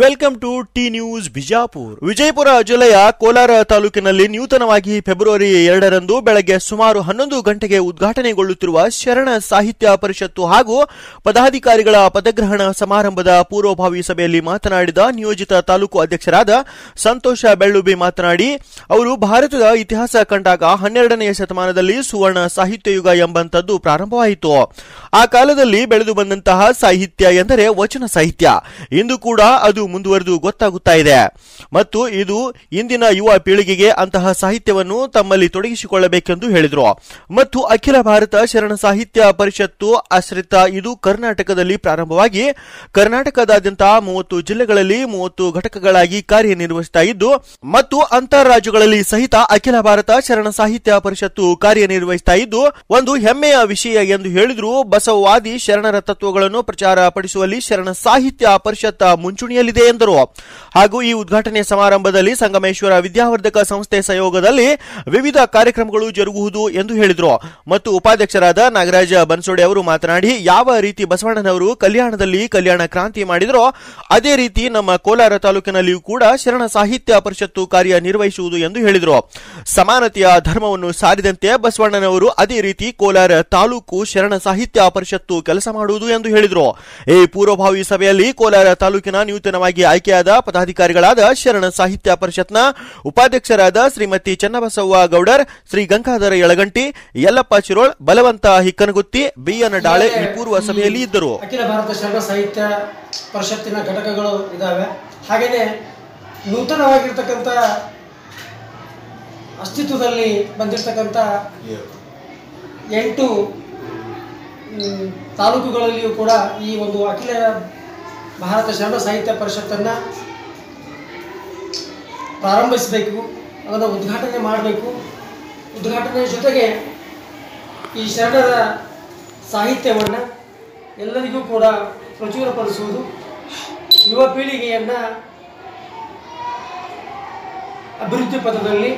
Welcome to T news Bijapur. Vijayapura ಜಿಲ್ಲೆಯ ಕೋಲಾರ ತಾಲೂಕಿನಲ್ಲಿ ನೂತನವಾಗಿ ಫೆಬ್ರವರಿ ಎರಡರಂದು ಬೆಳಗ್ಗೆ ಸುಮಾರು ಹನ್ನೊಂದು ಗಂಟೆಗೆ ಉದ್ಘಾಟನೆಗೊಳ್ಳುತ್ತಿರುವ ಶರಣ ಸಾಹಿತ್ಯ ಪರಿಷತ್ತು ಹಾಗೂ ಪದಾಧಿಕಾರಿಗಳ ಪದಗ್ರಹಣ ಸಮಾರಂಭದ ಪೂರ್ವಭಾವಿ ಸಭೆಯಲ್ಲಿ ಮಾತನಾಡಿದ ನಿಯೋಜಿತ ತಾಲೂಕು ಅಧ್ಯಕ್ಷರಾದ ಸಂತೋಷ ಬೆಳ್ಳುಬಿ ಮಾತನಾಡಿ, ಅವರು ಭಾರತದ ಇತಿಹಾಸ ಕಂಡಾಗ ಹನ್ನೆರಡನೆಯ ಶತಮಾನದಲ್ಲಿ ಸುವರ್ಣ ಸಾಹಿತ್ಯ ಯುಗ ಎಂಬಂತದ್ದು ಪ್ರಾರಂಭವಾಯಿತು. ಆ ಕಾಲದಲ್ಲಿ ಬೆಳೆದು ಬಂದಂತಹ ಸಾಹಿತ್ಯ ಎಂದರೆ ವಚನ ಸಾಹಿತ್ಯ. ಇಂದು ಕೂಡ ಅದು ಮುಂದುವರೆದು ಗೊತ್ತಾಗುತ್ತಾ ಇದೆ. ಮತ್ತು ಇದು ಇಂದಿನ ಯುವ ಪೀಳಿಗೆಗೆ ಅಂತಹ ಸಾಹಿತ್ಯವನ್ನು ತಮ್ಮಲ್ಲಿ ತೊಡಗಿಸಿಕೊಳ್ಳಬೇಕೆಂದು ಹೇಳಿದರು. ಮತ್ತು ಅಖಿಲ ಭಾರತ ಶರಣ ಸಾಹಿತ್ಯ ಪರಿಷತ್ತು ಆಶ್ರಿತ ಇದು ಕರ್ನಾಟಕದಲ್ಲಿ ಪ್ರಾರಂಭವಾಗಿ ಕರ್ನಾಟಕದಾದ್ಯಂತ ಮೂವತ್ತು ಜಿಲ್ಲೆಗಳಲ್ಲಿ ಮೂವತ್ತು ಘಟಕಗಳಾಗಿ ಕಾರ್ಯನಿರ್ವಹಿಸುತ್ತಾ ಇದ್ದು, ಮತ್ತು ಅಂತಾರಾಜ್ಯಗಳಲ್ಲಿ ಸಹಿತ ಅಖಿಲ ಭಾರತ ಶರಣ ಸಾಹಿತ್ಯ ಪರಿಷತ್ತು ಕಾರ್ಯನಿರ್ವಹಿಸುತ್ತಾ ಇದ್ದು, ಒಂದು ಹೆಮ್ಮೆಯ ವಿಷಯ ಎಂದು ಹೇಳಿದ್ರು, ಬಸವವಾದಿ ಶರಣರ ತತ್ವಗಳನ್ನು ಪ್ರಚಾರ ಪಡಿಸುವಲ್ಲಿ ಶರಣ ಸಾಹಿತ್ಯ ಪರಿಷತ್ ಮುಂಚೂಣಿಯಲ್ಲಿದೆ. ಎಂದರು. ಹಾಗೂ ಈ ಉದ್ಘಾಟನೆ ಸಮಾರಂಭದಲ್ಲಿ ಸಂಗಮೇಶ್ವರ ವಿದ್ಯಾವರ್ಧಕ ಸಂಸ್ಥೆ ಸಹಯೋಗದಲ್ಲಿ ವಿವಿಧ ಕಾರ್ಯಕ್ರಮಗಳು ಜರುಗುವುದು ಎಂದು ಹೇಳಿದರು. ಮತ್ತು ಉಪಾಧ್ಯಕ್ಷರಾದ ನಾಗರಾಜ ಬನ್ಸೋಡೆ ಅವರು ಮಾತನಾಡಿ, ಯಾವ ರೀತಿ ಬಸವಣ್ಣನವರು ಕಲ್ಯಾಣದಲ್ಲಿ ಕಲ್ಯಾಣ ಕ್ರಾಂತಿ ಮಾಡಿದರೋ, ಅದೇ ರೀತಿ ನಮ್ಮ ಕೋಲಾರ ತಾಲೂಕಿನಲ್ಲಿಯೂ ಕೂಡ ಶರಣ ಸಾಹಿತ್ಯ ಪರಿಷತ್ತು ಕಾರ್ಯನಿರ್ವಹಿಸುವುದು ಎಂದು ಹೇಳಿದರು. ಸಮಾನತೆಯ ಧರ್ಮವನ್ನು ಸಾರಿದಂತೆ ಬಸವಣ್ಣನವರು ಅದೇ ರೀತಿ ಕೋಲಾರ ತಾಲೂಕು ಶರಣ ಸಾಹಿತ್ಯ ಪರಿಷತ್ತು ಕೆಲಸ ಮಾಡುವುದು ಎಂದು ಹೇಳಿದರು. ಈ ಪೂರ್ವಭಾವಿ ಸಭೆಯಲ್ಲಿ ಕೋಲಾರ ತಾಲೂಕಿನ ನೂತನವಾಗಿ ಆಯ್ಕೆಯಾದ ಪದಾಧಿಕಾರಿಗಳಾದ ಶರಣ ಸಾಹಿತ್ಯ ಪರಿಷತ್ನ ಉಪಾಧ್ಯಕ್ಷರಾದ ಶ್ರೀಮತಿ ಚನ್ನಬಸವ್ವ ಗೌಡರ್, ಶ್ರೀ ಗಂಗಾಧರ ಯಳಗಂಟಿ, ಯಲ್ಲಪ್ಪ ಚಿರೋಳ್, ಬಲವಂತ ಹಿಕ್ಕನಗುತ್ತಿ ಬಿಎನ್ ಡಾಳೆ ಈ ಪೂರ್ವ ಸಭೆಯಲ್ಲಿ ಇದ್ದರು. ಅಖಿಲ ಭಾರತ ಶರಣ ಸಾಹಿತ್ಯ ಪರಿಷತ್ತಿನ ಘಟಕಗಳು ಇದ್ದಾವೆ ಹಾಗೆಯೇ ನೂತನವಾಗಿರ್ತಕ್ಕಂಥ ಅಸ್ತಿತ್ವದಲ್ಲಿ ಬಂದಿರತಕ್ಕಂಥ ಎಂಟು ತಾಲೂಕುಗಳಲ್ಲಿಯೂ ಕೂಡ ಈ ಒಂದು ಅಖಿಲ ಭಾರತ ಶರಣ ಸಾಹಿತ್ಯ ಪರಿಷತ್ತನ್ನು ಪ್ರಾರಂಭಿಸಬೇಕು ಅದನ್ನು ಉದ್ಘಾಟನೆ ಮಾಡಬೇಕು. ಉದ್ಘಾಟನೆಯ ಜೊತೆಗೆ ಈ ಶರಣರ ಸಾಹಿತ್ಯವನ್ನು ಎಲ್ಲರಿಗೂ ಕೂಡ ಪ್ರಚುರಪಡಿಸುವುದು. ಯುವ ಪೀಳಿಗೆಯನ್ನು ಅಭಿವೃದ್ಧಿ ಪಥದಲ್ಲಿ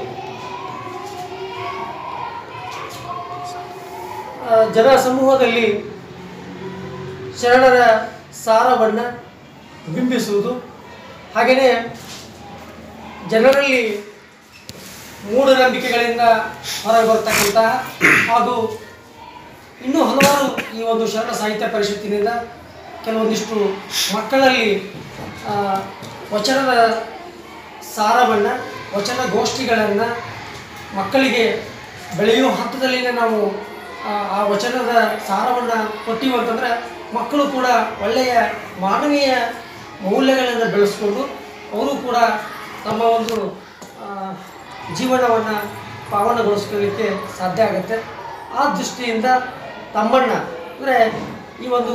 ಆ, ಜನ ಸಮೂಹದಲ್ಲಿ ಶರಣರ ಸಾರವನ್ನು ಬಿಂಬಿಸುವುದು. ಹಾಗೆಯೇ ಜನರಲ್ಲಿ ಮೂಢನಂಬಿಕೆಗಳಿಂದ ಹೊರಗೆ ಬರ್ತಕ್ಕಂತಹ ಹಾಗೂ ಇನ್ನೂ ಹಲವಾರು ಈ ಒಂದು ಶರಣ ಸಾಹಿತ್ಯ ಪರಿಷತ್ತಿನಿಂದ ಕೆಲವೊಂದಿಷ್ಟು ಮಕ್ಕಳಲ್ಲಿ ವಚನದ ಸಾರವನ್ನು, ವಚನ ಗೋಷ್ಠಿಗಳನ್ನು ಮಕ್ಕಳಿಗೆ ಬೆಳೆಯುವ ಹಂತದಲ್ಲಿನೇ ನಾವು ಆ ವಚನದ ಸಾರವನ್ನು ಕೊಟ್ಟಿವಂತಂದ್ರೆ ಮಕ್ಕಳು ಕೂಡ ಒಳ್ಳೆಯ ಮಾನವೀಯ ಮೌಲ್ಯಗಳನ್ನು ಬೆಳೆಸ್ಕೊಂಡು ಅವರು ಕೂಡ ತಮ್ಮ ಒಂದು ಜೀವನವನ್ನು ಪಾವನಗೊಳಿಸ್ಕೊಳ್ಳಿಕ್ಕೆ ಸಾಧ್ಯ ಆಗುತ್ತೆ. ಆ ದೃಷ್ಟಿಯಿಂದ ತಮ್ಮಣ್ಣ, ಅಂದರೆ ಈ ಒಂದು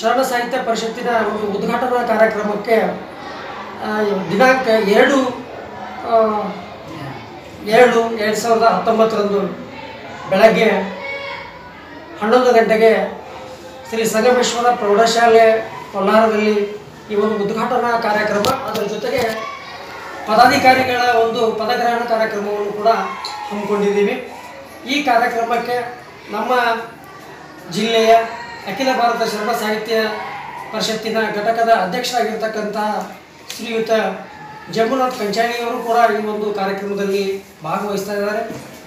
ಶರಣ ಸಾಹಿತ್ಯ ಪರಿಷತ್ತಿನ ಒಂದು ಉದ್ಘಾಟನಾ ಕಾರ್ಯಕ್ರಮಕ್ಕೆ ದಿನಾಂಕ ಎರಡು ಎರಡು ಎರಡು ಸಾವಿರದ ಹತ್ತೊಂಬತ್ತರಂದು ಬೆಳಗ್ಗೆ ಹನ್ನೊಂದು ಗಂಟೆಗೆ ಶ್ರೀ ಸಂಗಮೇಶ್ವರ ಪ್ರೌಢಶಾಲೆ ಕೊಲ್ಲಾರದಲ್ಲಿ ಈ ಒಂದು ಉದ್ಘಾಟನಾ ಕಾರ್ಯಕ್ರಮ, ಅದರ ಜೊತೆಗೆ ಪದಾಧಿಕಾರಿಗಳ ಒಂದು ಪದಗ್ರಹಣ ಕಾರ್ಯಕ್ರಮವನ್ನು ಕೂಡ ಹಮ್ಮಿಕೊಂಡಿದ್ದೀವಿ. ಈ ಕಾರ್ಯಕ್ರಮಕ್ಕೆ ನಮ್ಮ ಜಿಲ್ಲೆಯ ಅಖಿಲ ಭಾರತ ಶ್ರಮ ಸಾಹಿತ್ಯ ಪರಿಷತ್ತಿನ ಘಟಕದ ಅಧ್ಯಕ್ಷರಾಗಿರ್ತಕ್ಕಂತಹ ಶ್ರೀಯುತ ಜಂಬುನಾಥ್ ಕಂಚಾಣಿಯವರು ಕೂಡ ಈ ಒಂದು ಕಾರ್ಯಕ್ರಮದಲ್ಲಿ ಭಾಗವಹಿಸ್ತಾ ಇದ್ದಾರೆ.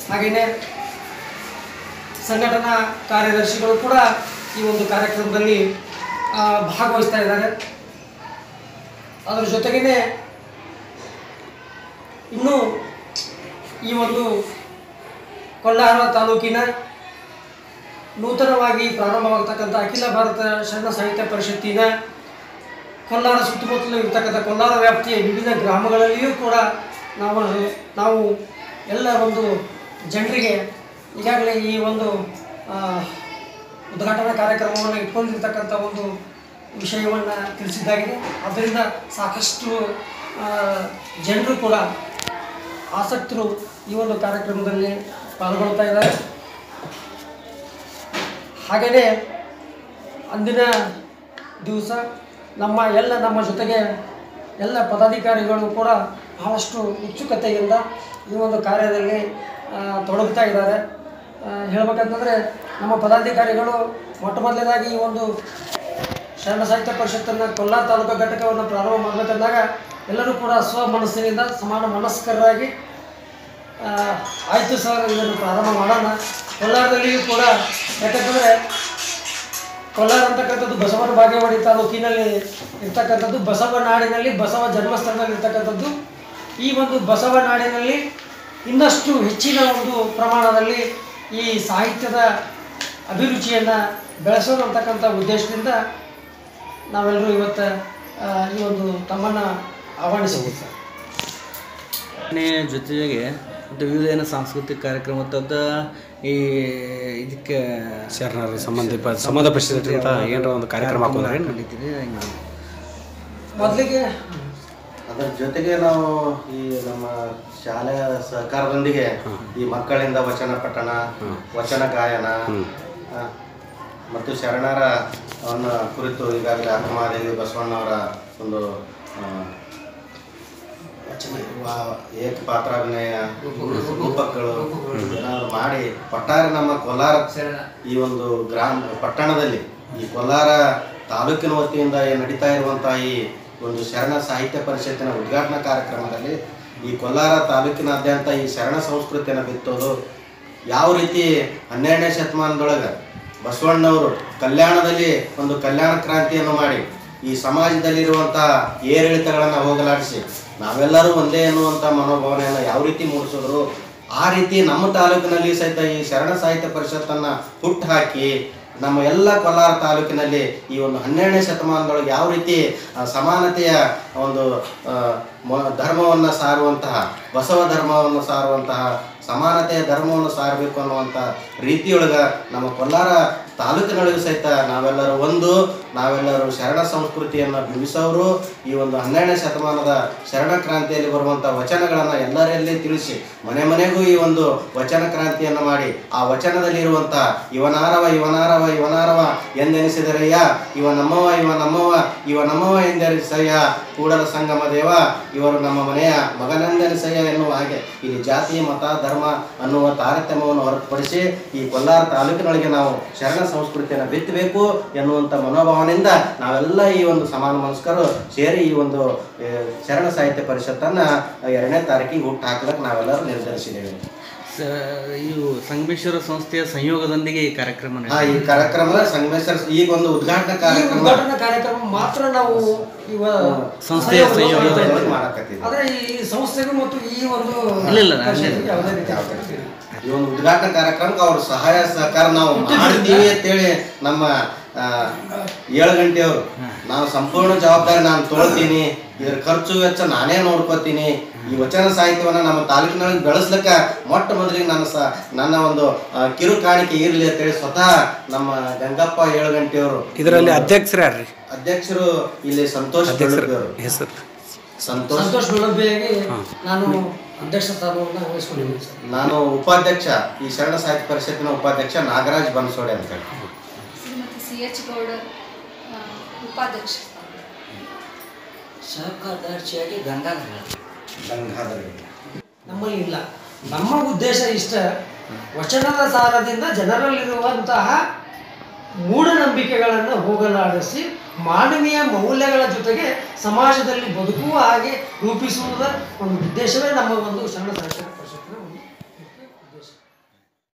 ಹಾಗೆಯೇ ಸಂಘಟನಾ ಕಾರ್ಯದರ್ಶಿಗಳು ಕೂಡ ಈ ಒಂದು ಕಾರ್ಯಕ್ರಮದಲ್ಲಿ ಭಾಗವಹಿಸ್ತಾ ಇದ್ದಾರೆ. ಅದರ ಜೊತೆಗೇ ಇನ್ನು ಈ ಒಂದು ಕೊಲ್ಲಾರ ತಾಲೂಕಿನ ನೂತನವಾಗಿ ಪ್ರಾರಂಭವಾಗತಕ್ಕಂಥ ಅಖಿಲ ಭಾರತ ಶರಣ ಸಾಹಿತ್ಯ ಪರಿಷತ್ತಿನ ಕೊಲ್ಲಾರ ಸುತ್ತಮುತ್ತಲೂ ಇರ್ತಕ್ಕಂಥ ಕೊಲ್ಲಾರ ವ್ಯಾಪ್ತಿಯ ವಿವಿಧ ಗ್ರಾಮಗಳಲ್ಲಿಯೂ ಕೂಡ ನಾವು ನಾವು ಎಲ್ಲ ಒಂದು ಜನರಿಗೆ ಈಗಾಗಲೇ ಈ ಒಂದು ಉದ್ಘಾಟನಾ ಕಾರ್ಯಕ್ರಮವನ್ನು ಇಟ್ಕೊಂಡಿರ್ತಕ್ಕಂಥ ಒಂದು ವಿಷಯವನ್ನು ತಿಳಿಸಿದ್ದಾಗಿದೆ. ಅದರಿಂದ ಸಾಕಷ್ಟು ಜನರು ಕೂಡ ಆಸಕ್ತರು ಈ ಒಂದು ಕಾರ್ಯಕ್ರಮದಲ್ಲಿ ಪಾಲ್ಗೊಳ್ತಾ ಇದ್ದಾರೆ. ಹಾಗೆಯೇ ಅಂದಿನ ದಿವಸ ನಮ್ಮ ಎಲ್ಲ, ನಮ್ಮ ಜೊತೆಗೆ ಎಲ್ಲ ಪದಾಧಿಕಾರಿಗಳು ಕೂಡ ಬಹಳಷ್ಟು ಉತ್ಸುಕತೆಯಿಂದ ಈ ಒಂದು ಕಾರ್ಯದಲ್ಲಿ ತೊಡಗ್ತಾ ಇದ್ದಾರೆ. ಹೇಳ್ಬೇಕಂತಂದರೆ ನಮ್ಮ ಪದಾಧಿಕಾರಿಗಳು ಮೊಟ್ಟ ಮೊದಲನೇದಾಗಿ ಈ ಒಂದು ಶರಣ ಸಾಹಿತ್ಯ ಪರಿಷತ್ತನ್ನು ಕೊಲ್ಲ ತಾಲೂಕು ಘಟಕವನ್ನು ಪ್ರಾರಂಭ ಮಾಡಬೇಕಂದಾಗ ಎಲ್ಲರೂ ಕೂಡ ಸ್ವ ಮನಸ್ಸಿನಿಂದ ಸಮಾನ ಮನಸ್ಕರಾಗಿ ಆಯಿತು ಸರ್, ಇದನ್ನು ಪ್ರಾರಂಭ ಮಾಡೋಣ. ಕೊಲ್ಲಾರದಲ್ಲಿಯೂ ಕೂಡ ಯಾಕಂತಂದರೆ ಕೊಲ್ಲಾರ ಅಂತಕ್ಕಂಥದ್ದು ಬಸವನ ಬಾಗೇವಾಡಿ ತಾಲೂಕಿನಲ್ಲಿ ಇರ್ತಕ್ಕಂಥದ್ದು ಬಸವ ನಾಡಿನಲ್ಲಿ ಬಸವ ಜನ್ಮಸ್ಥಳದಲ್ಲಿ ಇರ್ತಕ್ಕಂಥದ್ದು ಈ ಒಂದು ಬಸವ ನಾಡಿನಲ್ಲಿ ಇನ್ನಷ್ಟು ಹೆಚ್ಚಿನ ಒಂದು ಪ್ರಮಾಣದಲ್ಲಿ ಈ ಸಾಹಿತ್ಯದ ಅಭಿರುಚಿಯನ್ನು ಬೆಳೆಸೋಣ ಅಂತಕ್ಕಂಥ ಉದ್ದೇಶದಿಂದ ನಾವೆಲ್ಲರೂ ಇವತ್ತು ಈ ಒಂದು ತಮ್ಮನ್ನು ಆಹ್ವಾನಿಸಬಹುದು ಸರ್. ಜೊತೆಗೆ ಮತ್ತು ವಿವಿಧ ಏನು ಸಾಂಸ್ಕೃತಿಕ ಕಾರ್ಯಕ್ರಮ ಈ ಇದಕ್ಕೆ ಶರಣರು ಸಂಬಂಧ ಸಂಬಂಧಪಟ್ಟಿದಂಥ ಏನಾರ ಒಂದು ಕಾರ್ಯಕ್ರಮ ಹಾಕೋದ್ರೆ? ಮೊದಲಿಗೆ ಅದರ ಜೊತೆಗೆ ನಾವು ಈ ನಮ್ಮ ಶಾಲೆಯ ಸಹಕಾರದೊಂದಿಗೆ ಈ ಮಕ್ಕಳಿಂದ ವಚನ ಪಠಣ ವಚನ ಗಾಯನ ಮತ್ತು ಶರಣರ ಅವನ್ನ ಕುರಿತು ಈಗಾಗಲೇ ಅಕ್ಕಮಹಾದೇವಿ ಬಸವಣ್ಣವರ ಒಂದು ಏಕ ಪಾತ್ರಾಭಿನಯ ರೂಪಕಗಳು ಏನಾದ್ರು ಮಾಡಿ ಪಟ್ಟಾರ ನಮ್ಮ ಕೋಲಾರ ಈ ಒಂದು ಗ್ರಾಮ, ಪಟ್ಟಣದಲ್ಲಿ ಈ ಕೋಲಾರ ತಾಲೂಕಿನ ವತಿಯಿಂದ ನಡೀತಾ ಇರುವಂತಹ ಈ ಒಂದು ಶರಣ ಸಾಹಿತ್ಯ ಪರಿಷತ್ತಿನ ಉದ್ಘಾಟನಾ ಕಾರ್ಯಕ್ರಮದಲ್ಲಿ ಈ ಕೋಲಾರ ತಾಲೂಕಿನಾದ್ಯಂತ ಈ ಶರಣ ಸಂಸ್ಕೃತಿಯನ್ನು ಬಿತ್ತೋದು ಯಾವ ರೀತಿ ಹನ್ನೆರಡನೇ ಶತಮಾನದೊಳಗೆ ಬಸವಣ್ಣವರು ಕಲ್ಯಾಣದಲ್ಲಿ ಒಂದು ಕಲ್ಯಾಣ ಕ್ರಾಂತಿಯನ್ನು ಮಾಡಿ ಈ ಸಮಾಜದಲ್ಲಿರುವಂತಹ ಏರಿಳಿತಗಳನ್ನು ಹೋಗಲಾಡಿಸಿ ನಾವೆಲ್ಲರೂ ಒಂದೇ ಎನ್ನುವಂಥ ಮನೋಭಾವನೆಯನ್ನು ಯಾವ ರೀತಿ ಮೂಡಿಸಿದ್ರು, ಆ ರೀತಿ ನಮ್ಮ ತಾಲೂಕಿನಲ್ಲಿ ಸಹಿತ ಈ ಶರಣ ಸಾಹಿತ್ಯ ಪರಿಷತ್ತನ್ನು ಹುಟ್ಟು ಹಾಕಿ ನಮ್ಮ ಎಲ್ಲ ಕೋಲಾರ ತಾಲೂಕಿನಲ್ಲಿ ಈ ಒಂದು ಹನ್ನೆರಡನೇ ಶತಮಾನದೊಳಗೆ ಯಾವ ರೀತಿ ಸಮಾನತೆಯ ಒಂದು ಧರ್ಮವನ್ನು ಸಾರುವಂತಹ, ಬಸವ ಧರ್ಮವನ್ನು ಸಾರುವಂತಹ ಸಮಾನತೆಯ ಧರ್ಮವನ್ನು ಸಾರಬೇಕು ಅನ್ನುವಂಥ ರೀತಿಯೊಳಗೆ ನಮ್ಮ ಕೊಲ್ಲಾರ ತಾಲೂಕಿನೊಳಗೆ ಸಹಿತ ನಾವೆಲ್ಲರೂ ಒಂದು, ನಾವೆಲ್ಲರೂ ಶರಣ ಸಂಸ್ಕೃತಿಯನ್ನು ಬಿಂಬಿಸೋರು. ಈ ಒಂದು ಹನ್ನೆರಡನೇ ಶತಮಾನದ ಶರಣ ಕ್ರಾಂತಿಯಲ್ಲಿ ಬರುವಂಥ ವಚನಗಳನ್ನು ಎಲ್ಲರಲ್ಲಿ ತಿಳಿಸಿ, ಮನೆ ಮನೆಗೂ ಈ ಒಂದು ವಚನ ಕ್ರಾಂತಿಯನ್ನು ಮಾಡಿ, ಆ ವಚನದಲ್ಲಿರುವಂಥ ಇವನಾರವ ಇವನಾರವ ಇವನಾರವ ಎಂದೆನಿಸಿದರಯ್ಯ, ಇವ ನಮ್ಮವ ಇವ ನಮ್ಮವ ಇವ ನಮ್ಮವ ಎಂದೆನಿಸಯ್ಯ ಕೂಡಲ ಸಂಗಮ ದೇವ, ಇವರು ನಮ್ಮ ಮನೆಯ ಮಗನೆಂದೆನಿಸಯ್ಯ ಎನ್ನುವ ಹಾಗೆ. ಇಲ್ಲಿ ಜಾತಿ, ಮತ, ಧರ್ಮ ಅನ್ನುವ ತಾರತಮ್ಯವನ್ನು ಹೊರತುಪಡಿಸಿ ಈ ಕೊಲ್ಲಾರ ತಾಲೂಕಿನೊಳಗೆ ನಾವು ಶರಣ ಸಂಸ್ಕೃತಿಯನ್ನು ಬಿತ್ತಬೇಕು ಎನ್ನುವಂಥ ಮನೋಭಾವನೆಯಿಂದ ನಾವೆಲ್ಲ ಈ ಒಂದು ಸಮಾನ ಮನಸ್ಕರು ಸೇರಿ ಈ ಒಂದು ಶರಣ ಸಾಹಿತ್ಯ ಪರಿಷತ್ತನ್ನ ಎರಡನೇ ತಾರೀಕಿಗೆ ಹುಟ್ಟು ಹಾಕಲಿಕ್ಕೆ ನಾವೆಲ್ಲರೂ ನಿರ್ಧರಿಸಿದ್ದೇವೆ. ಇವು ಸಂಗಮೇಶ್ವರ ಸಂಸ್ಥೆಯ ಸಂಯೋಗದೊಂದಿಗೆ ಈ ಕಾರ್ಯಕ್ರಮ ಈ ಕಾರ್ಯಕ್ರಮ ಸಂಗಮೇಶ್ವರ ಈಗ ಒಂದು ಉದ್ಘಾಟನಾ ಕಾರ್ಯಕ್ರಮ ಉದ್ಘಾಟನಾ ಕಾರ್ಯಕ್ರಮ ಮಾತ್ರ ನಾವು ಇವ ಸಂಸ್ಥೆಯ ಮಾಡ್ತಾ ಆದ್ರೆ ಈ ಸಂಸ್ಥೆಗೂ ಮತ್ತು ಈ ಒಂದು ಇಲ್ಲ, ಇಲ್ಲ, ಯಾವುದೇ ರೀತಿ ಈ ಒಂದು ಉದ್ಘಾಟನಾ ಕಾರ್ಯಕ್ರಮಕ್ಕೆ ಅವ್ರ ಸಹಾಯ ಸಹಕಾರ ನಾವು ಮಾಡ್ತೀವಿ ಅಂತೇಳಿ ನಮ್ಮ ಏಳು ಗಂಟೆಯವರು. ನಾವು ಸಂಪೂರ್ಣ ಜವಾಬ್ದಾರಿ ನಾನು ತೊಳ್ತೀನಿ. ಇದ್ರ ಖರ್ಚು ವೆಚ್ಚ ನಾನೇ ನೋಡ್ಕೋತೀನಿ. ಈ ವಚನ ಸಾಹಿತ್ಯವನ್ನ ನಮ್ಮ ತಾಲೂಕಿನೊಳಗೆ ಬೆಳೆಸ್ಲಿಕ್ಕೆ ಮೊಟ್ಟ ಮೊದಲಿಗೆ ನನ್ನ ಸ ನನ್ನ ಒಂದು ಕಿರು ಕಾಣಿಕೆ ಇರಲಿ ಅಂತೇಳಿ ಸ್ವತಃ ನಮ್ಮ ಗಂಗಪ್ಪ ಏಳು ಗಂಟೆಯವರು ಇದರಲ್ಲಿ ಅಧ್ಯಕ್ಷರು ಯಾರ್ರಿ? ಅಧ್ಯಕ್ಷರು ಇಲ್ಲಿ ಸಂತೋಷ್. ಹೆಸರು. ಸಂತೋಷ್ ನಾನು ಅಧ್ಯಕ್ಷ ನಾನು ಉಪಾಧ್ಯಕ್ಷ ಈ ಶರಣ ಸಾಹಿತ್ಯ ಪರಿಷತ್ತಿನ ಉಪಾಧ್ಯಕ್ಷ ನಾಗರಾಜ್ ಬನ್ಸೋಡೆ ಅಂತ ಹೇಳಿ. ಉಪಾಧ್ಯಕ್ಷ. ಸಹಕಾರ್ಯದರ್ಶಿಯಾಗಿ ಗಂಗಾಧರ ಗಂಗಾಧರ ನಮ್ಮಲ್ಲಿ ಇಲ್ಲ. ನಮ್ಮ ಉದ್ದೇಶ ಇಷ್ಟ. ವಚನದ ಸಾರದಿಂದ ಜನರಲ್ಲಿರುವಂತಹ ಮೂಢನಂಬಿಕೆಗಳನ್ನು ಹೋಗಲಾಡಿಸಿ ಮಾನವೀಯ ಮೌಲ್ಯಗಳ ಜೊತೆಗೆ ಸಮಾಜದಲ್ಲಿ ಬದುಕುವ ಹಾಗೆ ರೂಪಿಸುವುದರ ಒಂದು ಉದ್ದೇಶವೇ ನಮ್ಮ ಒಂದು ಶರಣ ಸಾಹಿತ್ಯ